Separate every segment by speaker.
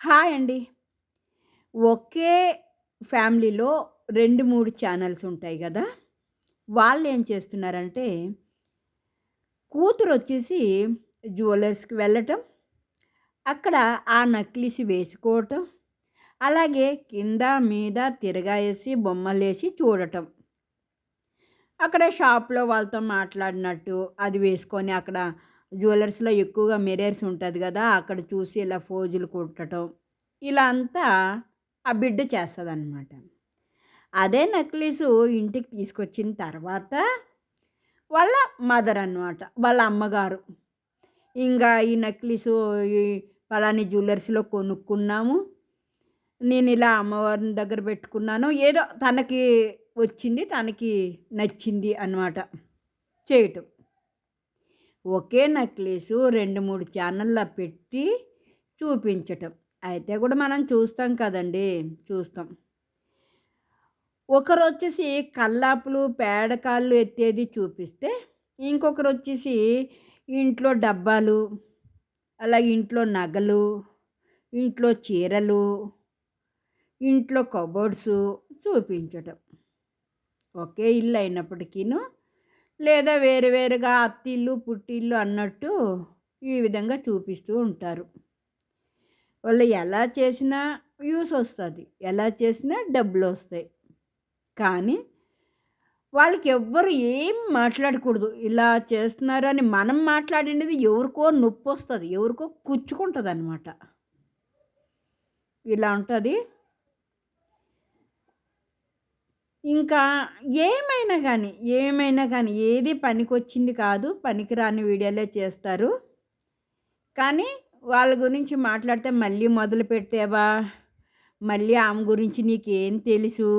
Speaker 1: Hi అండి. ఒకే ఫ్యామిలీలో రెండు మూడు ఛానల్స్ ఉంటాయి కదా వాళ్ళు ఏం చేస్తున్నారంటే కూతురు వచ్చేసి జ్యువెలర్స్‌కి వెళ్ళటం, అక్కడ ఆ నక్లీస్ వేసుకోవటం, అలాగే కింద, మీద తిరగాయేసి బొమ్మలేసి చూడటం. అక్కడ షాప్‌లో వాళ్ళతో మాట్లాడినట్టు, అది వేసుకొని అక్కడ జ్యువెలర్స్‌లో ఎక్కువగా మిర్రర్స్ ఉంటుంది కదా అక్కడ చూసి ఇలా ఫోజులు కుట్టడం ఇలా అంతా ఆ బిడ్డ చేస్తుంది అనమాట అదే నెక్లెసు ఇంటికి తీసుకొచ్చిన తర్వాత వాళ్ళ మదర్ అనమాట. వాళ్ళ అమ్మగారు. ఇంకా ఈ నెక్లెసు ఈ పలాని జ్యువెలర్స్‌లో కొనుక్కున్నాము. నేను ఇలా అమ్మవారిని దగ్గర పెట్టుకున్నాను. ఏదో తనకి వచ్చింది, తనకి నచ్చింది అనమాట చేయటం. ఒకే నెక్లెసు 2, 3 ఛానెల్‌లో పెట్టి చూపించటం. అయితే కూడా మనం చూస్తాం కదండీ! చూస్తాం. ఒకరు వచ్చేసి కల్లాపులు, పేడకాళ్ళు ఎత్తేది చూపిస్తే, ఇంకొకరు వచ్చేసి ఇంట్లో డబ్బాలు, అలాగే ఇంట్లో నగలు, ఇంట్లో చీరలు, ఇంట్లో కబోర్డ్స్ చూపించటం. ఒకే ఇల్లు అయినప్పటికీను, లేదా వేరు వేరుగా పుట్టిళ్ళు పుట్టిల్లు అన్నట్టు ఈ విధంగా చూపిస్తూ ఉంటారు. వాళ్ళు ఎలా చేసినా వ్యూస్ వస్తుంది. ఎలా చేసినా డబ్బులు వస్తాయి. కానీ వాళ్ళకి ఎవ్వరు ఏం మాట్లాడకూడదు. ఇలా చేస్తున్నారు అని మనం మాట్లాడినది ఎవరికో నొప్పి వస్తుంది. ఎవరికో కుచ్చుకుంటుంది అన్నమాట ఇలా ఉంటుంది. ఇంకా ఏమైనా కానీ ఏమైనా కానీ ఏది పనికొచ్చింది కాదు. పనికిరాని వీడియోలే చేస్తారు. కానీ వాళ్ళ గురించి మాట్లాడితే మళ్ళీ మొదలు పెట్టావా మళ్ళీ ఆమె గురించి నీకేం తెలుసు?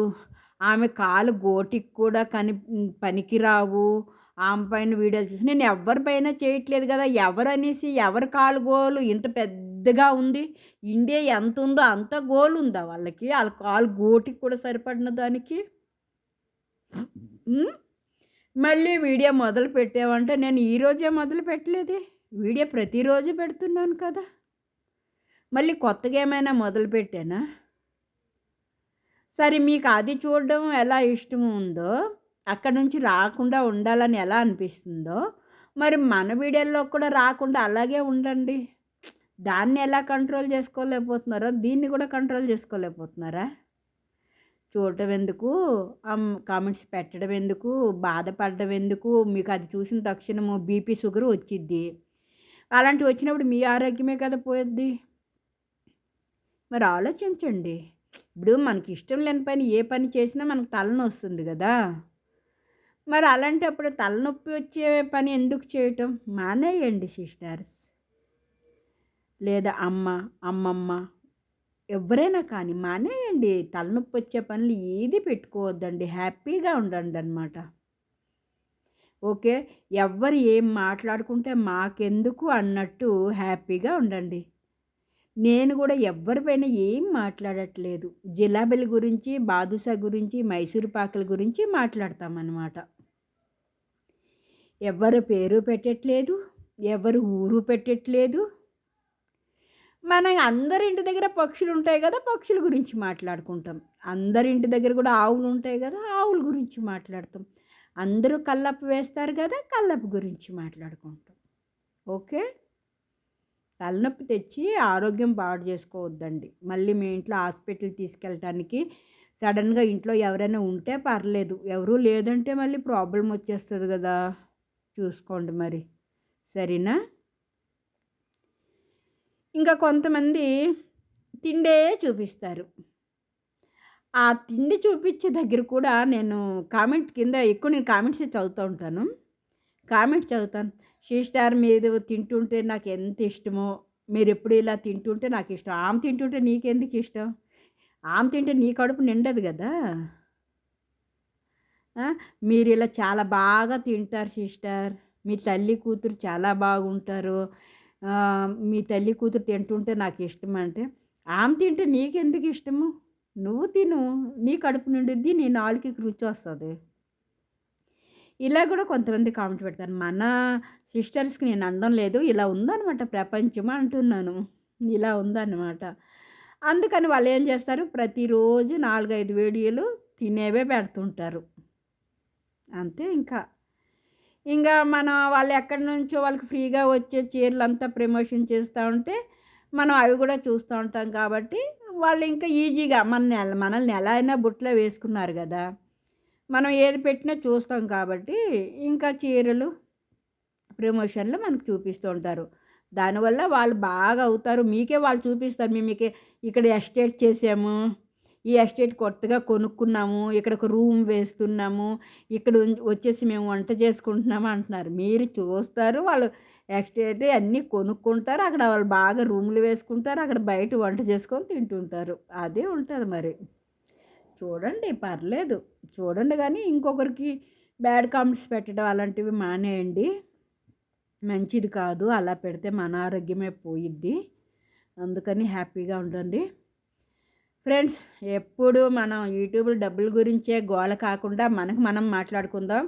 Speaker 1: ఆమె కాలు గోటికి కూడా కని పనికిరావు. ఆమె పైన వీడియోలు చూసి నేను ఎవరిపైన చేయట్లేదు కదా ఎవరు అనేసి ఎవరి కాలు గోలు ఇంత పెద్దగా ఉంది. ఇండియా ఎంత ఉందో అంత గోలు ఉందా వాళ్ళకి? వాళ్ళ కాలు గోటికి కూడా సరిపడిన దానికి? మళ్ళీ వీడియో మొదలు పెట్టావంటే నేను ఈరోజే మొదలు పెట్టలేదే. వీడియో ప్రతిరోజు పెడుతున్నాను కదా! మళ్ళీ కొత్తగా ఏమైనా మొదలుపెట్టానా? సరే మీకు అది చూడడం ఎలా ఇష్టం ఉందో, అక్కడి నుంచి రాకుండా ఉండాలని ఎలా అనిపిస్తుందో, మరి మన వీడియోల్లో కూడా రాకుండా అలాగే ఉండండి. దాన్ని ఎలా కంట్రోల్ చేసుకోలేకపోతున్నారో, దీన్ని కూడా కంట్రోల్ చేసుకోలేకపోతున్నారా? చూడటం ఎందుకు? కామెంట్స్ పెట్టడం ఎందుకు? బాధపడడం ఎందుకు? మీకు అది చూసిన తక్షణము బీపీ, షుగర్ వచ్చిద్ది. అలాంటివి వచ్చినప్పుడు మీ ఆరోగ్యమే కదా పోయిద్ది. మరి ఆలోచించండి. ఇప్పుడు మనకి ఇష్టం లేని పని ఏ పని చేసినా మనకు తలనొస్తుంది కదా మరి అలాంటప్పుడు తలనొప్పి వచ్చే పని ఎందుకు చేయటం? మానేయండి సిస్టర్స్. లేదా అమ్మ, అమ్మమ్మ ఎవరైనా కానీ మానేయండి. తలనొప్పి వచ్చే పనులు ఏది పెట్టుకోవద్దండి. హ్యాపీగా ఉండండి అనమాట ఓకే. ఎవ్వరు ఏం మాట్లాడుకుంటే మాకెందుకు అన్నట్టు హ్యాపీగా ఉండండి. నేను కూడా ఎవరిపైన ఏం మాట్లాడట్లేదు. జిలేబీల గురించి, బాదుషా గురించి, మైసూర్ పాకల గురించి మాట్లాడతామన్నమాట ఎవరు పేరు పెట్టట్లేదు. ఎవరు ఊరు పెట్టట్లేదు. మన అందరి ఇంటి దగ్గర పక్షులు ఉంటాయి కదా పక్షుల గురించి మాట్లాడుకుంటాం. అందరి ఇంటి దగ్గర కూడా ఆవులు ఉంటాయి కదా ఆవుల గురించి మాట్లాడతాం. అందరూ కల్లప్పు వేస్తారు కదా కల్లప్పు గురించి మాట్లాడుకుంటాం. ఓకే. తలనొప్పి తెచ్చి ఆరోగ్యం పాడు చేసుకోవద్దండి. మళ్ళీ మీ ఇంట్లో హాస్పిటల్‌కి తీసుకెళ్ళటానికి సడన్గా ఇంట్లో ఎవరైనా ఉంటే పర్లేదు. ఎవరూ లేదంటే మళ్ళీ ప్రాబ్లం వచ్చేస్తుంది కదా చూసుకోండి మరి. సరేనా? ఇంకా కొంతమంది తిండే చూపిస్తారు. ఆ తిండి చూపించే దగ్గర కూడా నేను కామెంట్ కింద ఎక్కువ నేను కామెంట్సే చదువుతూ ఉంటాను. కామెంట్ చదువుతాను. సిస్టర్ మీరు తింటుంటే నాకు ఎంత ఇష్టమో, మీరెప్పుడు ఇలా తింటుంటే ఇష్టం ఆమె తింటుంటే నీకెందుకు ఇష్టం? ఆమె తింటే నీ కడుపు నిండదు కదా మీరు ఇలా చాలా బాగా తింటారు సిస్టర్. మీ తల్లి, కూతురు చాలా బాగుంటారు. మీ తల్లి, కూతురు తింటుంటే నాకు ఇష్టం అంటే ఆమె తింటే నీకెందుకు ఇష్టము? నువ్వు తిను. నీ కడుపు నిండుద్ది. నీ నాలుగు రుచి వస్తుంది ఇలా కూడా కొంతమంది కామెంట్ పెడతారు. మన సిస్టర్స్‌కి నేను అనడం లేదు. ఇలా ఉందనమాట ప్రపంచం అంటున్నాను. ఇలా ఉందన్నమాట. అందుకని వాళ్ళు ఏం చేస్తారు ప్రతిరోజు నాలుగైదు వీడియోలు తినేవే పెడుతుంటారు అంతే ఇంకా ఇంకా మన వాళ్ళు ఎక్కడి నుంచో వాళ్ళకి ఫ్రీగా వచ్చే చీరలు అంతా ప్రమోషన్ చేస్తూ ఉంటే మనం అవి కూడా చూస్తూ ఉంటాం కాబట్టి వాళ్ళు ఇంకా ఈజీగా మన నెల మనల్ని ఎలా అయినా బుట్లో వేసుకున్నారు కదా. మనం ఏది పెట్టినా చూస్తాం కాబట్టి ఇంకా చీరలు ప్రమోషన్లు మనకు చూపిస్తూ ఉంటారు. దానివల్ల వాళ్ళు బాగా అవుతారు. మీకే వాళ్ళు చూపిస్తారు. మేము ఇక్కడ ఎస్టేట్ చేసాము. ఈ ఎస్టేట్ కొత్తగా కొనుక్కున్నాము ఇక్కడ ఒక రూమ్ వేస్తున్నాము ఇక్కడ వచ్చేసి మేము వంట చేసుకుంటున్నాము అంటున్నారు. మీరు చూస్తారు వాళ్ళు ఎస్టేట్ అన్నీ కొనుక్కుంటారు అక్కడ వాళ్ళు బాగా రూమ్లు వేసుకుంటారు అక్కడ బయట వంట చేసుకొని తింటుంటారు. అదే ఉంటుంది మరి. చూడండి పర్లేదు. చూడండి కానీ ఇంకొకరికి బ్యాడ్ కామెంట్స్ పెట్టడం అలాంటివి మానేయండి. మంచిది కాదు అలా పెడితే మన ఆరోగ్యమే పోయిద్ది. అందుకని హ్యాపీగా ఉంటుంది ఫ్రెండ్స్ ఎప్పుడు మనం యూట్యూబ్ డబ్బుల గురించే గోల కాకుండా మనకు మనం మాట్లాడుకుందాం.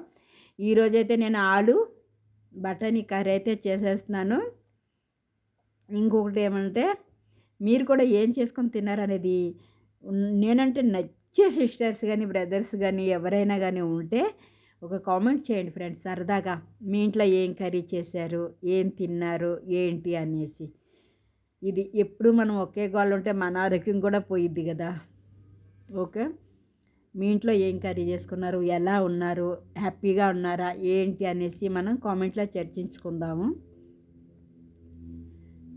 Speaker 1: ఈరోజైతే నేను ఆలు బఠానీ కర్రీ అయితే చేసేస్తున్నాను. ఇంకొకటి ఏమంటే మీరు కూడా ఏం చేసుకొని తిన్నారనేది నేనంటే నచ్చే సిస్టర్స్ కానీ బ్రదర్స్ కానీ ఎవరైనా కానీ ఉంటే ఒక కామెంట్ చేయండి ఫ్రెండ్స్ సరదాగా. మీ ఇంట్లో ఏం కర్రీ చేశారు? ఏం తిన్నారు? ఏంటి? అనేసి. ఇది ఎప్పుడు మనం ఒకే గోళ్ళు ఉంటే మన ఆరోగ్యం కూడా పోయిద్ది కదా. ఓకే? మీ ఇంట్లో ఏం కర్రీ చేసుకున్నారు? ఎలా ఉన్నారు? హ్యాపీగా ఉన్నారా? ఏంటి అనేసి మనం కామెంట్లో చర్చించుకుందాము.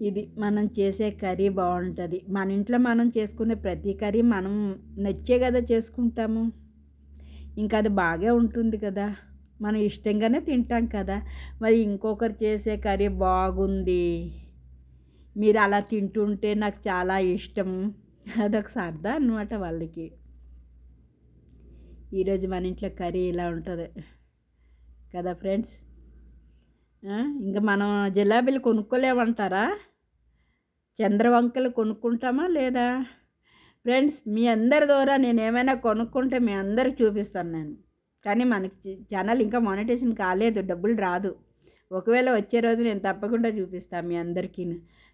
Speaker 1: ఇది మనం చేసే కర్రీ బాగుంటుంది. మన ఇంట్లో మనం చేసుకునే ప్రతి కర్రీ మనం నచ్చే కదా చేసుకుంటాము. ఇంకా అది బాగా ఉంటుంది కదా. మనం ఇష్టంగానే తింటాం కదా. మరి ఇంకొకరు చేసే కర్రీ బాగుంది. మీరు అలా తింటుంటే నాకు చాలా ఇష్టం. అదొక సరదా అనమాట వాళ్ళకి. ఈరోజు మన ఇంట్లో కర్రీ ఇలా ఉంటుంది. కదా ఫ్రెండ్స్? ఇంకా మనం జిలాబీలు కొనుక్కోలేమంటారా? చంద్రవంకలు కొనుక్కుంటామా లేదా? ఫ్రెండ్స్ మీ అందరి ద్వారా నేను ఏమైనా కొనుక్కుంటే మీ అందరికి చూపిస్తాను నేను. కానీ మనకి ఛానల్ ఇంకా మానిటేషన్ కాలేదు డబ్బులు రాదు. ఒకవేళ వచ్చే రోజు నేను తప్పకుండా చూపిస్తాను మీ అందరికీ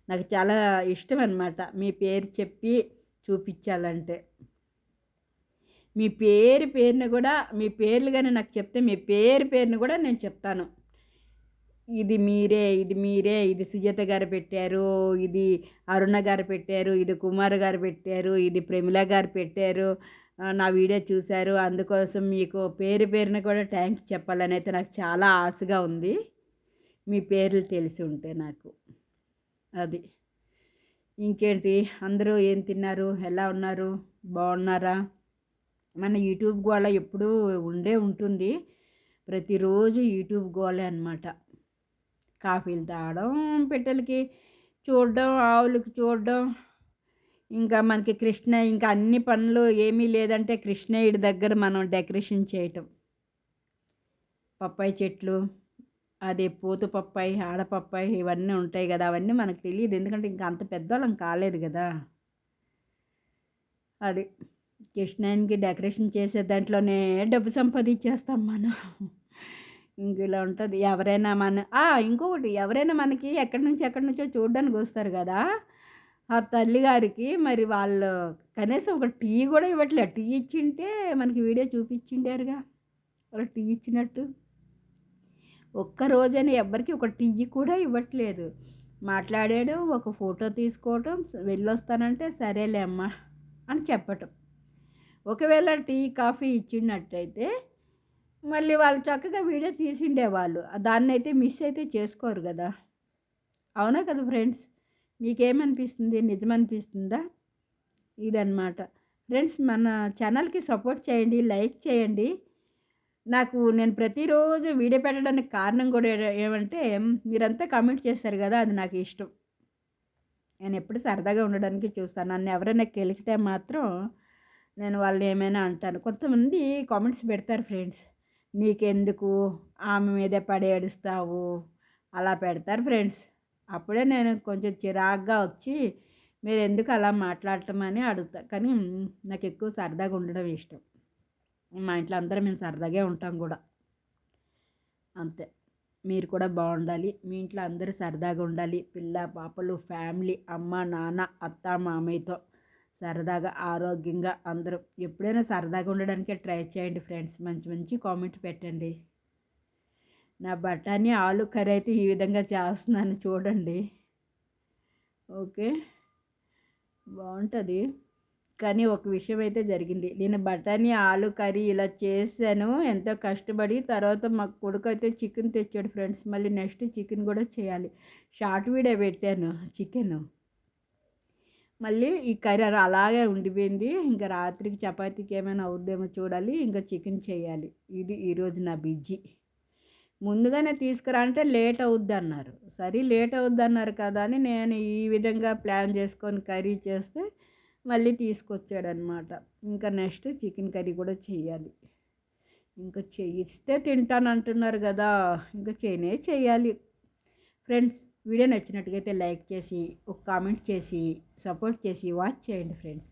Speaker 1: నాకు చాలా ఇష్టం అనమాట మీ పేరు చెప్పి చూపించాలంటే. మీ పేరు పేరును కూడా మీ పేర్లు కానీ నాకు చెప్తే మీ పేరు పేరును కూడా నేను చెప్తాను. ఇది మీరే ఇది మీరే ఇది సుజాత గారు పెట్టారు ఇది అరుణ గారు పెట్టారు ఇది కుమార్ గారు పెట్టారు ఇది ప్రమిళ గారు పెట్టారు నా వీడియో చూశారు. అందుకోసం మీకు పేరు పేరున కూడా థ్యాంక్స్ చెప్పాలని అయితే నాకు చాలా ఆశగా ఉంది. మీ పేర్లు తెలిసి ఉంటే నాకు. అది. ఇంకేంటి? అందరూ ఏం తిన్నారు? ఎలా ఉన్నారు? బాగున్నారా? మన యూట్యూబ్ గోళ ఎప్పుడూ ఉండే ఉంటుంది. ప్రతిరోజు యూట్యూబ్ గోళే అనమాట కాఫీలు తాగడం పిట్టలకి చూడడం ఆవులకి చూడడం. ఇంకా మనకి కృష్ణ ఇంకా అన్ని పనులు ఏమీ లేదంటే కృష్ణయుడి దగ్గర మనం డెకరేషన్ చేయటం. పప్పాయి చెట్లు అది పూత పప్పాయి ఆడపప్పాయి ఇవన్నీ ఉంటాయి కదా అవన్నీ మనకు తెలియదు. ఎందుకంటే ఇంకా అంత పెద్దవాళ్ళం కాలేదు కదా. అది కృష్ణానికి డెకరేషన్ చేసే దాంట్లోనే డబ్బు సంపాదించేస్తాం మనం. ఇంక ఇలా ఉంటుంది. ఎవరైనా మన ఇంకొకటి ఎవరైనా మనకి ఎక్కడి నుంచి ఎక్కడి నుంచో చూడడానికి వస్తారు కదా. ఆ తల్లిగారికి మరి వాళ్ళు కనీసం ఒక టీ కూడా ఇవ్వట్లేదు టీ ఇచ్చింటే మనకి వీడియో చూపించిండారుగా. వాళ్ళు టీ ఇచ్చినట్టు. ఒక్కరోజని ఎవ్వరికి ఒక టీ కూడా ఇవ్వట్లేదు. మాట్లాడాడు ఒక ఫోటో తీసుకోవటం వెళ్ళొస్తానంటే సరేలే అమ్మా అని చెప్పటం. ఒకవేళ టీ కాఫీ ఇచ్చినట్టయితే మళ్ళీ వాళ్ళు చక్కగా వీడియో తీసిండేవాళ్ళు. దాన్ని అయితే మిస్ అయితే చేసుకోరు కదా. అవునా కదా ఫ్రెండ్స్? మీకేమనిపిస్తుంది? నిజమనిపిస్తుందా? ఇదన్నమాట. ఫ్రెండ్స్ మన ఛానల్కి సపోర్ట్ చేయండి లైక్ చేయండి. నాకు నేను ప్రతిరోజు వీడియో పెట్టడానికి కారణం కూడా ఏమంటే మీరంతా కామెంట్ చేస్తారు కదా అది నాకు ఇష్టం. నేను ఎప్పుడు సరదాగా ఉండడానికి చూస్తాను. నన్ను ఎవరైనా కెలికితే మాత్రం నేను వాళ్ళని ఏమైనా అంటాను. కొంతమంది కామెంట్స్ పెడతారు ఫ్రెండ్స్. నీకెందుకు? ఆమె మీదే పడేడుస్తావు అలా పెడతారు ఫ్రెండ్స్. అప్పుడే నేను కొంచెం చిరాగ్గా వచ్చి మీరు ఎందుకు అలా మాట్లాడటం? అని అడుగుతా. కానీ నాకు ఎక్కువ సరదాగా ఉండడం ఇష్టం. మా ఇంట్లో అందరం మేము సరదాగా ఉంటాం కూడా. అంతే. మీరు కూడా బాగుండాలి. మీ ఇంట్లో అందరూ సరదాగా ఉండాలి. పిల్ల పాపలు ఫ్యామిలీ అమ్మ నాన్న అత్త మామయ్యతో సరదాగా ఆరోగ్యంగా అందరూ ఎప్పుడైనా సరదాగా ఉండడానికే ట్రై చేయండి ఫ్రెండ్స్. మంచి మంచి కామెంట్ పెట్టండి. నా బఠానీ ఆలు కర్రీ అయితే ఈ విధంగా చేస్తున్నాను చూడండి. ఓకే? బాగుంటుంది. కానీ ఒక విషయం అయితే జరిగింది. నేను బఠానీ ఆలు కర్రీ ఇలా చేశాను. ఎంతో కష్టపడి తర్వాత మా కొడుకు అయితే చికెన్ తెచ్చాడు ఫ్రెండ్స్. మళ్ళీ నెక్స్ట్ చికెన్ కూడా చేయాలి. షార్ట్ వీడియో పెట్టాను చికెన్. మళ్ళీ ఈ కర్రీ అలాగే ఉండిపోయింది. ఇంకా రాత్రికి చపాతీకి ఏమైనా అవుద్దేమో చూడాలి. ఇంకా చికెన్ చేయాలి. ఇది ఈరోజు నా బిజీ. ముందుగానే తీసుకురా అంటే లేట్ అవుద్ది అన్నారు సరే లేట్ అవుద్ది అన్నారు కదా అని నేను ఈ విధంగా ప్లాన్ చేసుకొని కర్రీ చేస్తే మళ్ళీ తీసుకొచ్చాడనమాట. ఇంకా నెక్స్ట్ చికెన్ కర్రీ కూడా చేయాలి. ఇంకా చేయిస్తే తింటాను అంటున్నారు కదా ఇంకా చేయనే చేయాలి. ఫ్రెండ్స్ వీడియో నచ్చినట్టుగైతే లైక్ చేసి ఒక కామెంట్ చేసి సపోర్ట్ చేసి వాచ్ చేయండి ఫ్రెండ్స్.